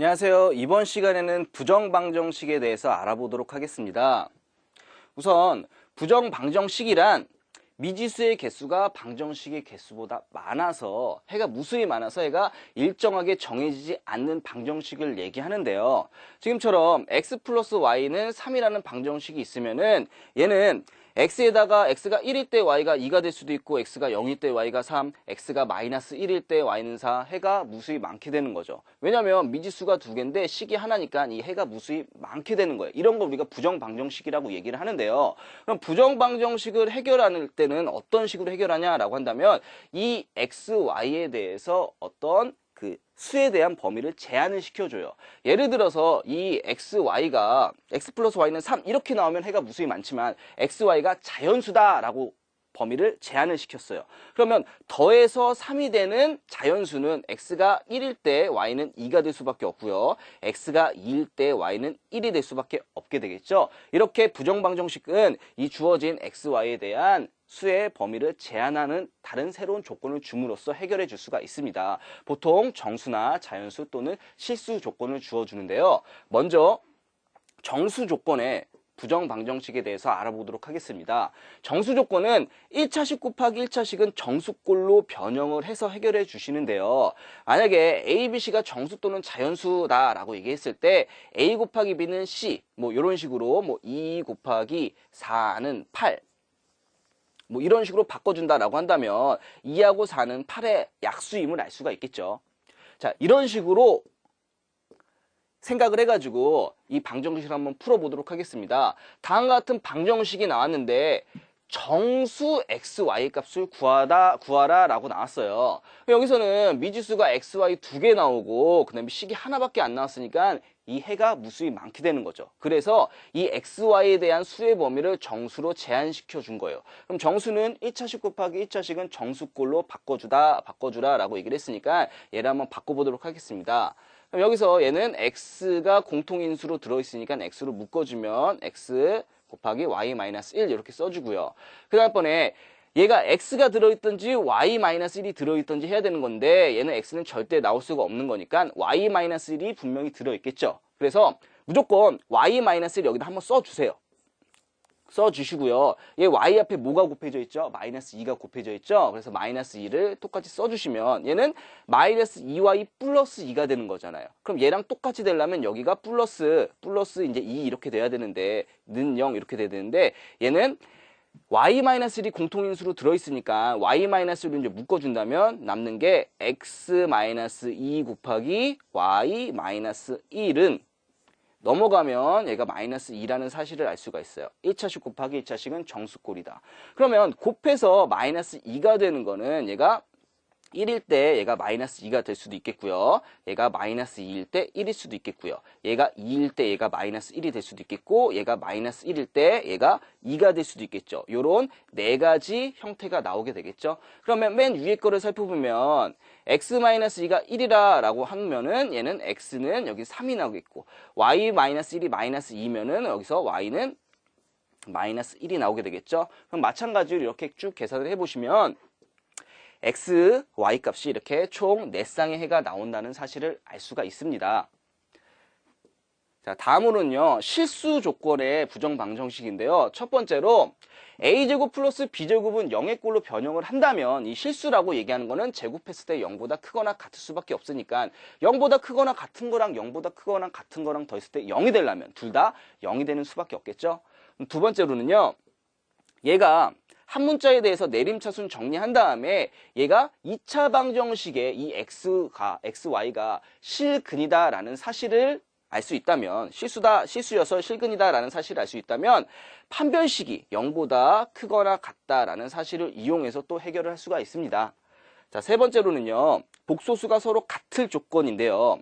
안녕하세요. 이번 시간에는 부정방정식에 대해서 알아보도록 하겠습니다. 우선 부정방정식이란 미지수의 개수가 방정식의 개수보다 많아서 해가 무수히 많아서 해가 일정하게 정해지지 않는 방정식을 얘기하는데요. 지금처럼 x 플러스 y는 3이라는 방정식이 있으면은 얘는 x에다가 x가 1일 때 y가 2가 될 수도 있고 x가 0일 때 y가 3, x가 마이너스 1일 때 y는 4 해가 무수히 많게 되는 거죠. 왜냐면 미지수가 두 개인데 식이 하나니까 이 해가 무수히 많게 되는 거예요. 이런 걸 우리가 부정방정식이라고 얘기를 하는데요. 그럼 부정방정식을 해결할 때는 어떤 식으로 해결하냐라고 한다면 이 x, y에 대해서 어떤 그 수에 대한 범위를 제한을 시켜줘요. 예를 들어서 이 x, y가 x 플러스 y는 3 이렇게 나오면 해가 무수히 많지만 x, y가 자연수다라고 범위를 제한을 시켰어요. 그러면 더해서 3이 되는 자연수는 x가 1일 때 y는 2가 될 수밖에 없고요. x가 2일 때 y는 1이 될 수밖에 없게 되겠죠. 이렇게 부정방정식은 이 주어진 x, y에 대한 수의 범위를 제한하는 다른 새로운 조건을 줌으로써 해결해 줄 수가 있습니다. 보통 정수나 자연수 또는 실수 조건을 주어주는데요. 먼저 정수 조건에 부정 방정식에 대해서 알아보도록 하겠습니다. 정수 조건은 1차식 곱하기 1차식은 정수꼴로 변형을 해서 해결해 주시는데요. 만약에 A, B, C가 정수 또는 자연수다 라고 얘기했을 때 A 곱하기 B는 C 뭐 이런 식으로 뭐2 곱하기 4는 8 뭐 이런 식으로 바꿔준다라고 한다면 2하고 4는 8의 약수임을 알 수가 있겠죠. 자, 이런 식으로 생각을 해가지고 이 방정식을 한번 풀어보도록 하겠습니다. 다음과 같은 방정식이 나왔는데 정수 xy 값을 구하다 구하라 라고 나왔어요. 여기서는 미지수가 xy 두 개 나오고 그 다음에 식이 하나밖에 안 나왔으니까 이 해가 무수히 많게 되는 거죠. 그래서 이 xy에 대한 수의 범위를 정수로 제한시켜 준 거예요. 그럼 정수는 1차식 곱하기 1차식은 정수꼴로 바꿔주다 바꿔주라 라고 얘기를 했으니까 얘를 한번 바꿔보도록 하겠습니다. 그럼 여기서 얘는 x가 공통인수로 들어있으니까 x로 묶어주면 x 곱하기 y-1 이렇게 써주고요. 그 다음번에 얘가 x가 들어있든지 y-1이 들어있든지 해야 되는 건데 얘는 x는 절대 나올 수가 없는 거니까 y-1이 분명히 들어있겠죠. 그래서 무조건 y-1 여기다 한번 써주세요. 써주시고요. 얘 y 앞에 뭐가 곱해져 있죠? 마이너스 2가 곱해져 있죠? 그래서 마이너스 2를 똑같이 써주시면 얘는 마이너스 2y 플러스 2가 되는 거잖아요. 그럼 얘랑 똑같이 되려면 여기가 플러스 플러스 이제 2 이렇게 돼야 되는데 는 0 이렇게 돼야 되는데 얘는 y-1이 공통인수로 들어있으니까 y-를 이제 묶어준다면 남는 게 x-2 곱하기 y-1은 넘어가면 얘가 마이너스 2라는 사실을 알 수가 있어요. 1차식 곱하기 1차식은 정수꼴이다. 그러면 곱해서 마이너스 2가 되는 거는 얘가 1일 때 얘가 마이너스 2가 될 수도 있겠고요. 얘가 마이너스 2일 때 1일 수도 있겠고요. 얘가 2일 때 얘가 마이너스 1이 될 수도 있겠고 얘가 마이너스 1일 때 얘가 2가 될 수도 있겠죠. 요런 네 가지 형태가 나오게 되겠죠. 그러면 맨 위에 거를 살펴보면 x-2가 1이라 라고 하면은 얘는 x는 여기 3이 나오겠고 y-1이 마이너스 2면은 여기서 y는 마이너스 1이 나오게 되겠죠. 그럼 마찬가지로 이렇게 쭉 계산을 해보시면 x, y 값이 이렇게 총 4쌍의 해가 나온다는 사실을 알 수가 있습니다. 자, 다음으로는요. 실수 조건의 부정 방정식인데요. 첫 번째로 a제곱 플러스 b제곱은 0의 꼴로 변형을 한다면 이 실수라고 얘기하는 거는 제곱했을 때 0보다 크거나 같을 수밖에 없으니까 0보다 크거나 같은 거랑 0보다 크거나 같은 거랑 더했을 때 0이 되려면 둘 다 0이 되는 수밖에 없겠죠. 두 번째로는요. 얘가 한 문자에 대해서 내림차순 정리한 다음에 얘가 2차 방정식의 이 x가 xy가 실근이다라는 사실을 알 수 있다면 실수다 실수여서 실근이다라는 사실을 알 수 있다면 판별식이 0보다 크거나 같다라는 사실을 이용해서 또 해결을 할 수가 있습니다. 자, 세 번째로는요. 복소수가 서로 같을 조건인데요.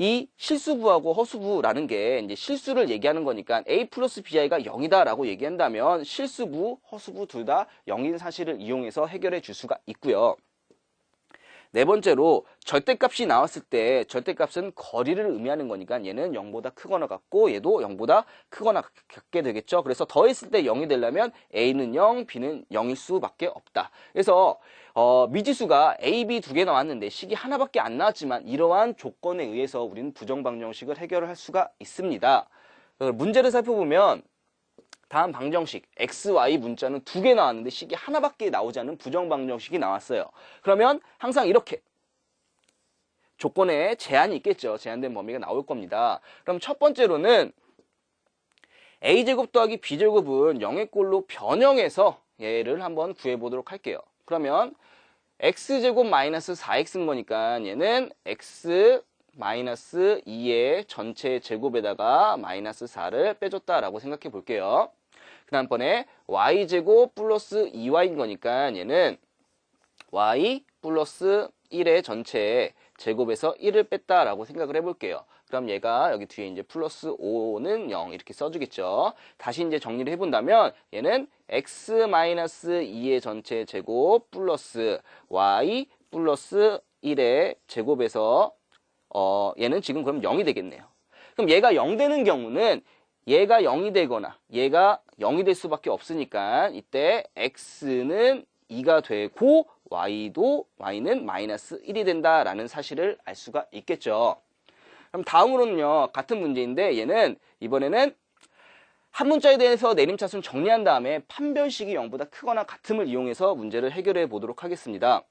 이 실수부하고 허수부라는 게 이제 실수를 얘기하는 거니까 a 플러스 bi가 0이다라고 얘기한다면 실수부, 허수부 둘 다 0인 사실을 이용해서 해결해 줄 수가 있고요. 네 번째로 절대값이 나왔을 때 절대값은 거리를 의미하는 거니까 얘는 0보다 크거나 같고 얘도 0보다 크거나 같게 되겠죠. 그래서 더했을 때 0이 되려면 A는 0, B는 0일 수밖에 없다. 그래서 어, 미지수가 A, B 두 개 나왔는데 식이 하나밖에 안 나왔지만 이러한 조건에 의해서 우리는 부정방정식을 해결을 할 수가 있습니다. 어, 문제를 살펴보면 다음 방정식 x, y 문자는 두 개 나왔는데 식이 하나밖에 나오지 않은 부정 방정식이 나왔어요. 그러면 항상 이렇게 조건에 제한이 있겠죠. 제한된 범위가 나올 겁니다. 그럼 첫 번째로는 a제곱 더하기 b제곱은 0의 꼴로 변형해서 얘를 한번 구해보도록 할게요. 그러면 x제곱 마이너스 4x인 거니까 얘는 x 마이너스 2의 전체 제곱에다가 마이너스 4를 빼줬다라고 생각해 볼게요. 그 다음번에 y제곱 플러스 2y인 거니까 얘는 y 플러스 1의 전체 제곱에서 1을 뺐다라고 생각을 해볼게요. 그럼 얘가 여기 뒤에 이제 플러스 5는 0 이렇게 써주겠죠. 다시 이제 정리를 해본다면 얘는 x 마이너스 2의 전체 제곱 플러스 y 플러스 1의 제곱에서 어 얘는 지금 그럼 0이 되겠네요. 그럼 얘가 0 되는 경우는 얘가 0이 되거나 얘가 0이 될 수밖에 없으니까 이때 x는 2가 되고 y도 y는 마이너스 1이 된다라는 사실을 알 수가 있겠죠. 그럼 다음으로는요. 같은 문제인데 얘는 이번에는 한 문자에 대해서 내림차순 정리한 다음에 판별식이 0보다 크거나 같음을 이용해서 문제를 해결해 보도록 하겠습니다.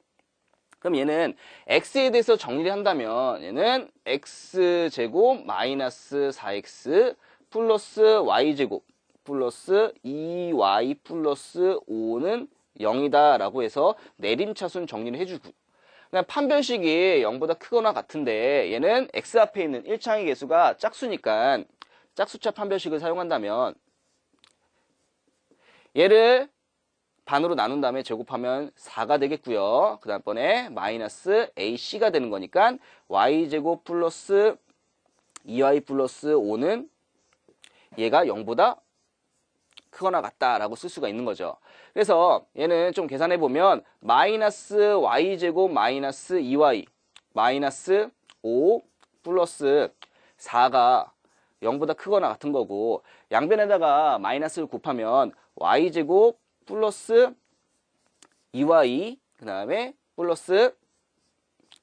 그럼 얘는 x에 대해서 정리를 한다면 얘는 x제곱 마이너스 4x 플러스 y제곱 플러스 2y 플러스 5는 0이다 라고 해서 내림차순 정리를 해주고 그냥 판별식이 0보다 크거나 같은데 얘는 x 앞에 있는 1창의 개수가 짝수니까 짝수차 판별식을 사용한다면 얘를 반으로 나눈 다음에 제곱하면 4가 되겠고요. 그 다음번에 마이너스 ac가 되는 거니까 y제곱 플러스 2y 플러스 5는 얘가 0보다 크거나 같다라고 쓸 수가 있는 거죠. 그래서 얘는 좀 계산해 보면 마이너스 y제곱 마이너스 2y 마이너스 5 플러스 4가 0보다 크거나 같은 거고 양변에다가 마이너스를 곱하면 y제곱 플러스 2y 그 다음에 플러스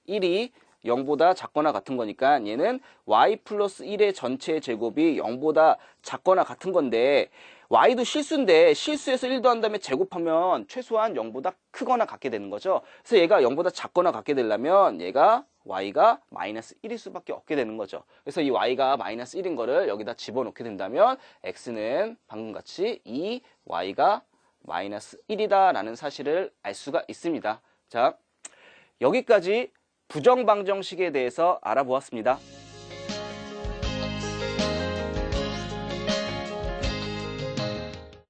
1이 0보다 작거나 같은 거니까 얘는 y 플러스 1의 전체 제곱이 0보다 작거나 같은 건데 y도 실수인데 실수에서 1도 한 다음에 제곱하면 최소한 0보다 크거나 같게 되는 거죠. 그래서 얘가 0보다 작거나 같게 되려면 얘가 y가 마이너스 1일 수밖에 없게 되는 거죠. 그래서 이 y가 마이너스 1인 거를 여기다 집어넣게 된다면 x는 방금 같이 이 y가 마이너스 1이다 라는 사실을 알 수가 있습니다. 자, 여기까지 부정방정식에 대해서 알아보았습니다.